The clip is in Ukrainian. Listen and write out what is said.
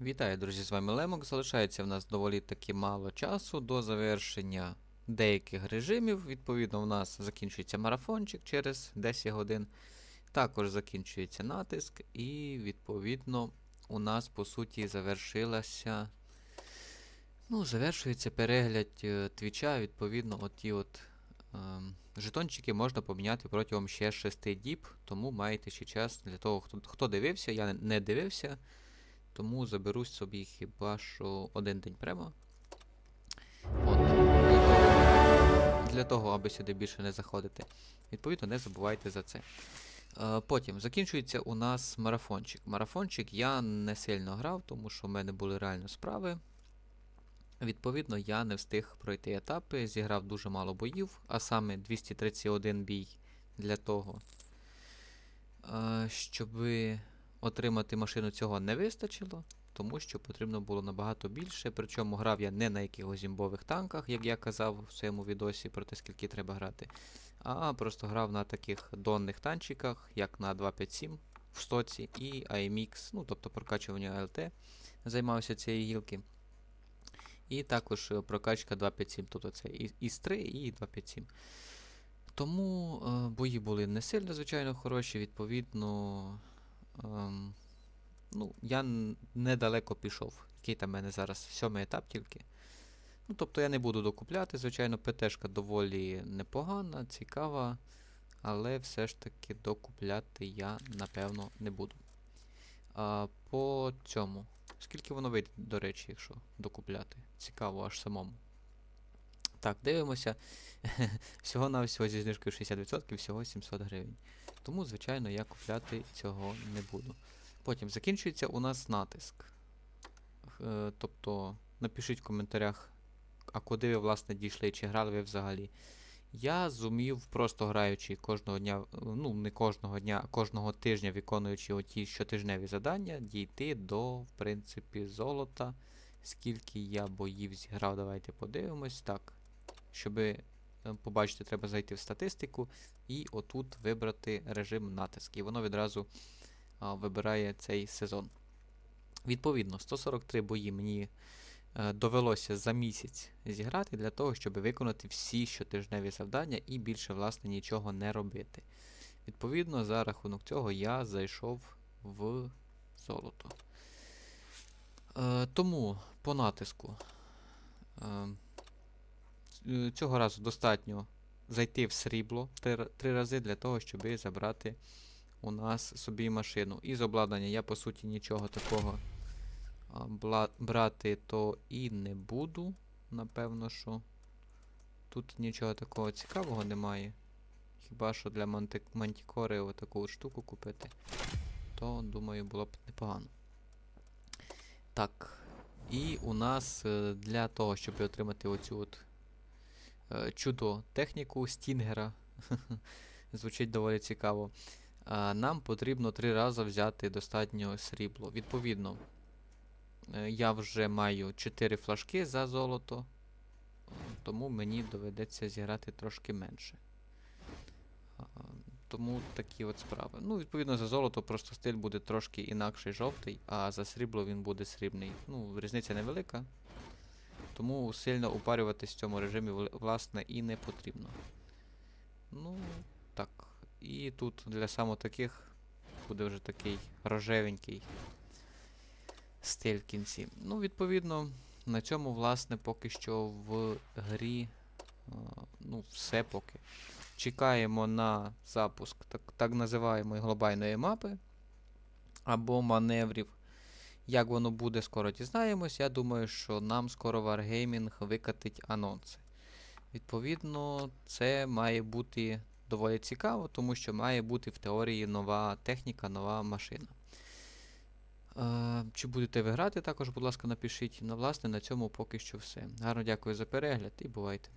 Вітаю, друзі, з вами Лемок. Залишається в нас доволі таки мало часу до завершення деяких режимів. Відповідно, у нас закінчується марафончик через 10 годин. Також закінчується натиск, і відповідно у нас по суті завершилася. Ну, завершується перегляд е, твіча. Відповідно, оті от ем, жетончики можна поміняти протягом ще 6 діб, тому маєте ще час для того, хто, хто дивився, я не дивився. Тому заберусь собі хіба що один день прямо. От. Для того, аби сюди більше не заходити. Відповідно, не забувайте за це. Е, Потім закінчується у нас марафончик. Марафончик я не сильно грав, тому що в мене були реально справи. Відповідно, я не встиг пройти етапи, зіграв дуже мало боїв, а саме 231 бій для того, е, щоби отримати машину цього не вистачило, тому що потрібно було набагато більше. Причому грав я не на якихось зімбових танках, як я казав в своєму відосі про те, скільки треба грати, а просто грав на таких донних танчиках, як на 257 в стоці і AMX, ну тобто прокачування АЛТ, займався цієї гілки. І також е, прокачка 257, тобто це і- ІС-3 і 257. Тому е, бої були не сильно, звичайно, хороші, відповідно. Ем, ну, я недалеко пішов. Який там в мене зараз сьомий етап тільки. Ну, тобто я не буду докупляти, звичайно, ПТшка доволі непогана, цікава, але все ж таки докупляти я, напевно, не буду. А, по цьому. Скільки воно вийде, до речі, якщо докупляти? Цікаво аж самому. Так, дивимося. всього на всього зі знижкою 60%, всього 700 гривень. Тому, звичайно, я купляти цього не буду. Потім закінчується у нас натиск. Е, тобто, напишіть в коментарях, а куди ви, власне, дійшли, чи грали ви взагалі. Я зумів, просто граючи кожного дня, ну, не кожного дня, а кожного тижня виконуючи оті щотижневі завдання, дійти до, в принципі, золота. Скільки я боїв зіграв, давайте подивимось. Так. Щоби е, побачити, треба зайти в статистику і отут вибрати режим натиск. І воно відразу вибирає цей сезон. Відповідно, 143 бої мені е, довелося за місяць зіграти для того, щоб виконати всі щотижневі завдання і більше, власне, нічого не робити. Відповідно, за рахунок цього я зайшов в золото. Е, тому по натиску. Е, цього разу достатньо зайти в срібло три, рази для того, щоб забрати у нас собі машину. Із обладнання я по суті нічого такого брати то і не буду. Напевно, що тут нічого такого цікавого немає. Хіба що для мантікори отаку штуку купити, то думаю було б непогано. Так. І у нас е, для того, щоб отримати оцю от чудо техніку Стінгера. Звучить доволі цікаво. Нам потрібно три рази взяти достатньо срібло. Відповідно, е, я вже маю 4 флажки за золото, е, тому мені доведеться зіграти трошки менше. Тому такі от справи. Ну, відповідно, за золото просто стиль буде трошки інакший жовтий, а за срібло він буде срібний. Ну, різниця невелика. Тому сильно упарюватись в цьому режимі власне і не потрібно. Ну, так. І тут для саме таких буде вже такий рожевенький стиль в кінці. Ну, відповідно, на цьому, власне, поки що в грі. ну, все поки. Чекаємо на запуск так, так називаємої глобальної мапи або маневрів. Як воно буде, скоро дізнаємось. Я думаю, що нам скоро Wargaming викатить анонси. Відповідно, це має бути доволі цікаво, тому що має бути в теорії нова техніка, нова машина. Е, чи будете ви грати, також, будь ласка, напишіть. Ну, власне, на цьому поки що все. Гарно дякую за перегляд і бувайте.